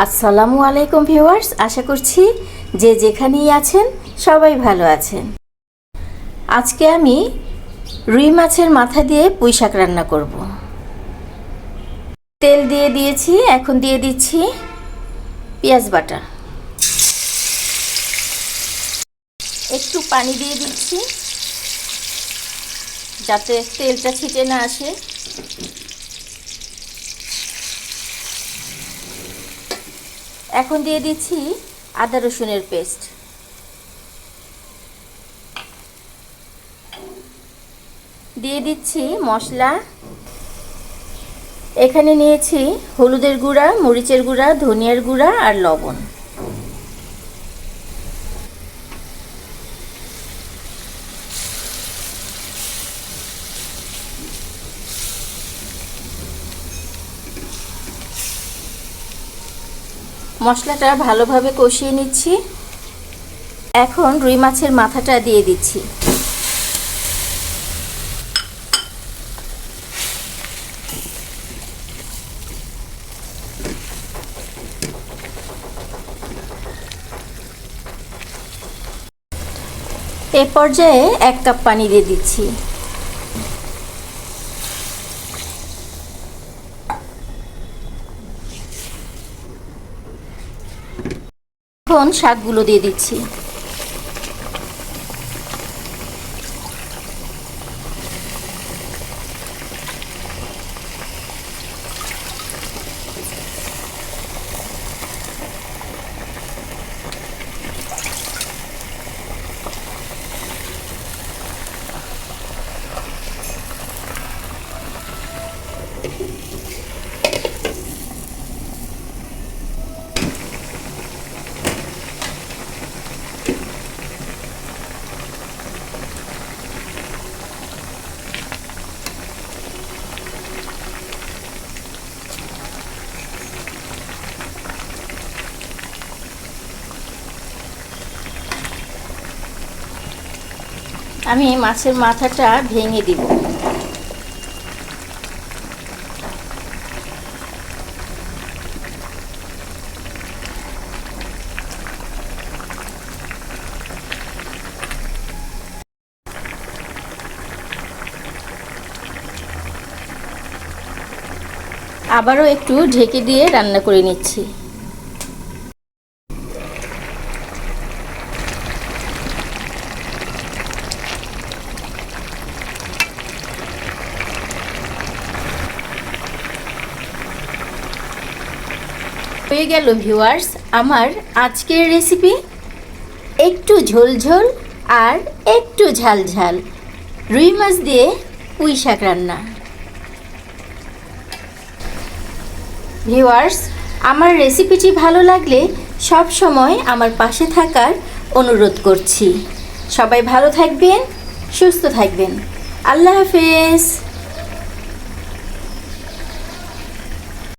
আসসালামু আলাইকুম ভিউয়ার্স, আশা করছি যে যেখানেই আছেন সবাই ভালো আছেন। আজকে আমি রুই মাছের মাথা দিয়ে পুঁই শাক রান্না করব। তেল দিয়ে দিয়েছি, এখন দিয়ে দিচ্ছি পেঁয়াজ বাটা। একটু পানি দিয়ে দিচ্ছি, যাতে তেলটা ছিটে না আসে। এখন দিয়ে দিচ্ছি আদা রসুনের পেস্ট। দিয়ে দিচ্ছি মশলা। এখানে নিয়েছি হলুদের গুঁড়া, মরিচের গুঁড়া, ধনিয়ার গুঁড়া আর লবণ। মশলাটা ভালোভাবে কষিয়ে নিচ্ছি। এখন রুই মাছের মাথাটা দিয়ে দিচ্ছি। এ পর্যায়ে এক কাপ পানি দিয়ে দিচ্ছি। এখন শাকগুলো দিয়ে দিচ্ছি? আমি মাছের মাথাটা ভেঙে দিব। আবারও একটু ঢেকে দিয়ে রান্না করে নিচ্ছি। হয়ে গেল ভিউয়ার্স আমার আজকের রেসিপি একটু ঝোল ঝোল আর একটু ঝাল ঝাল রুই মাছ দিয়ে পুঁই শাক রান্না। ভিউয়ার্স আমার রেসিপিটি ভালো লাগলে সব সময় আমার পাশে থাকার অনুরোধ করছি। সবাই ভালো থাকবেন, সুস্থ থাকবেন। আল্লাহ হাফেজ।